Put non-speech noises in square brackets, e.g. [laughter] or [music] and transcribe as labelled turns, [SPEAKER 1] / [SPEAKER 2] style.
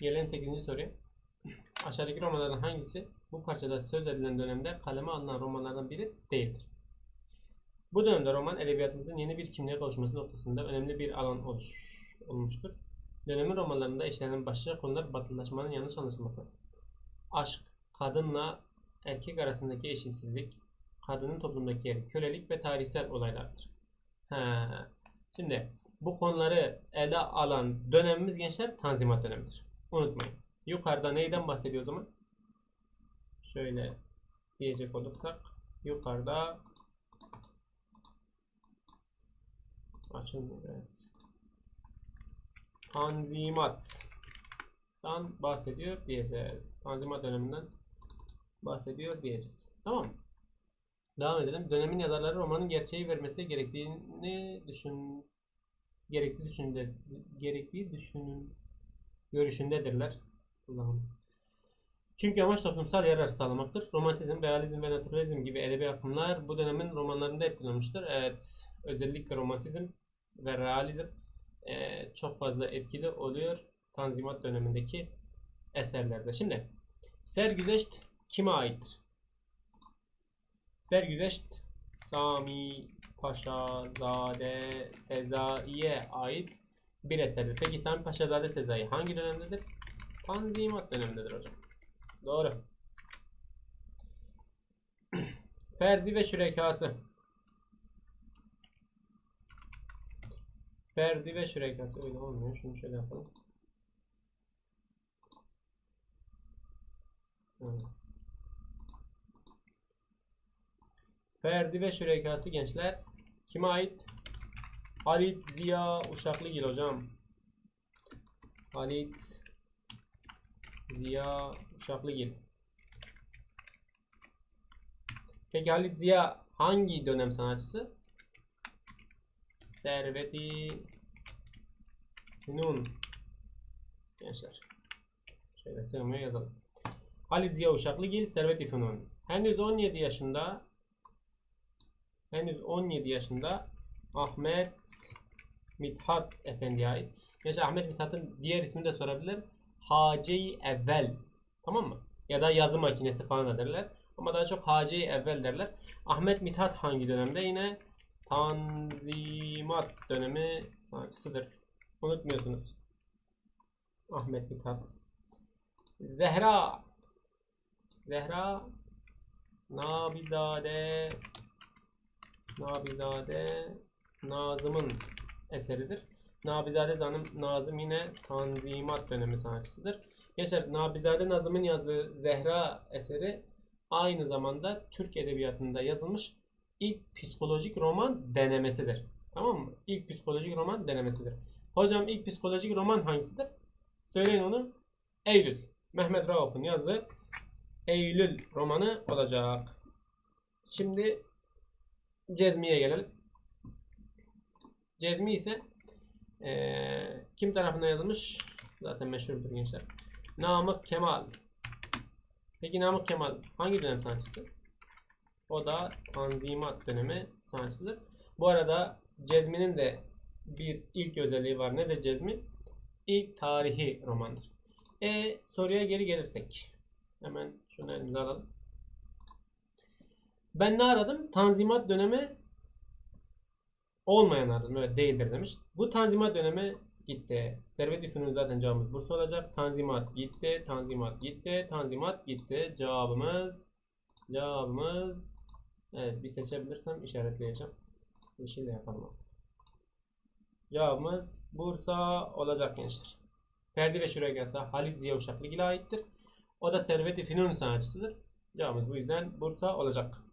[SPEAKER 1] Gelelim 8. soruya. Aşağıdaki romanlardan hangisi bu parçada söz edilen dönemde kaleme alınan romanlardan biri değildir? Bu dönemde roman edebiyatımızın yeni bir kimliğe kavuşması noktasında önemli bir alan oluş, olmuştur. Dönemin romanlarında işlenen başlıca konular batılılaşmanın yanlış anlaşılması, aşk, kadınla erkek arasındaki eşitsizlik, kadının toplumdaki yeri, kölelik ve tarihsel olaylardır. He. Şimdi bu konuları ele alan dönemimiz gençler Tanzimat dönemidir. Unutmayın. Yukarıda neyden bahsediyor o zaman? Şöyle diyecek olursak yukarıda açılmıyor evet. Tanzimat'tan bahsediyor diyeceğiz. Tanzimat döneminden bahsediyor diyeceğiz. Tamam mı? Devam edelim. Dönemin yazarları romanın gerçeği vermesi gerektiğini düşün gerekli düşünde gerektiği düşünün görüşündedirler. Allah'ım. Çünkü amaç toplumsal yarar sağlamaktır. Romantizm, realizm ve naturalizm gibi edebi akımlar bu dönemin romanlarında etkilemiştir. Evet, özellikle romantizm ve realizm eee, çok fazla etkili oluyor Tanzimat dönemindeki eserlerde. Şimdi, Sergüzeşt kime aittir? Sergüzeşt Sami Paşazade Sezai'ye ait bir eserdir. Peki Sami Paşazade Sezai hangi dönemdedir? Tanzimat dönemindedir hocam. Doğru. [clears throat] Ferdi ve Şürekası. Ferdi ve Şürekası öyle olmuyor. Şunu şöyle yapalım. Ferdi ve Şürekası gençler kime ait? Halit Ziya Uşaklıgil hocam. Halit Ziya Uşaklıgil. Peki Halit Ziya hangi dönem sanatçısı? Serveti Nun. Gençler. Şöyle sığmaya yazalım. Halit Ziya Uşaklıgil, Servet-i Fünun. Henüz 17 yaşında henüz 17 yaşında Ahmet Mithat Efendi'ye ait. Gerçi Ahmet Mithat'ın diğer ismini de sorabilir. Hace-i Evvel. Tamam mı? Ya da yazı makinesi falan da derler. Ama daha çok Hace-i Evvel derler. Ahmet Mithat hangi dönemde? Yine Tanzimat dönemi sanatçısıdır. Unutmuyorsunuz. Ahmet Mithat. Zehra. Zehra Nabizade Nabizade Nazım'ın eseridir. Nabizade Zanım Nazım yine Tanzimat dönemi sanatçısıdır. Gençler Nabizade Nazım'ın yazdığı Zehra eseri aynı zamanda Türk Edebiyatı'nda yazılmış ilk psikolojik roman denemesidir. Tamam mı? İlk psikolojik roman denemesidir. Hocam ilk psikolojik roman hangisidir? Söyleyin onu. Eylül. Mehmet Rauf'un yazdığı Eylül romanı olacak. Şimdi Cezmi'ye gelelim. Cezmi ise eee, kim tarafından yazılmış? Zaten meşhurdur gençler. Namık Kemal. Peki Namık Kemal hangi dönem sanatçısı? O da Tanzimat dönemi sanatçıdır. Bu arada Cezmi'nin de bir ilk özelliği var. Nedir Cezmi? İlk tarihi romandır. E soruya geri gelirsek. Hemen şunu elimize alalım. Ben ne aradım? Tanzimat dönemi olmayan aradım. Evet değildir demiş. Bu Tanzimat dönemi gitti. Servet-i Fünun zaten cevabımız Bursa olacak. Tanzimat gitti. Tanzimat gitti. Tanzimat gitti. Cevabımız cevabımız evet bir seçebilirsem işaretleyeceğim. Yeşille yapalım. Cevabımız Bursa olacak gençler. Ferdi ve şuraya gelse Halit Ziya Uşaklıgil'e aittir. O da Servet-i Fünun sanatçısıdır. Cevabımız bu yüzden Bursa olacak.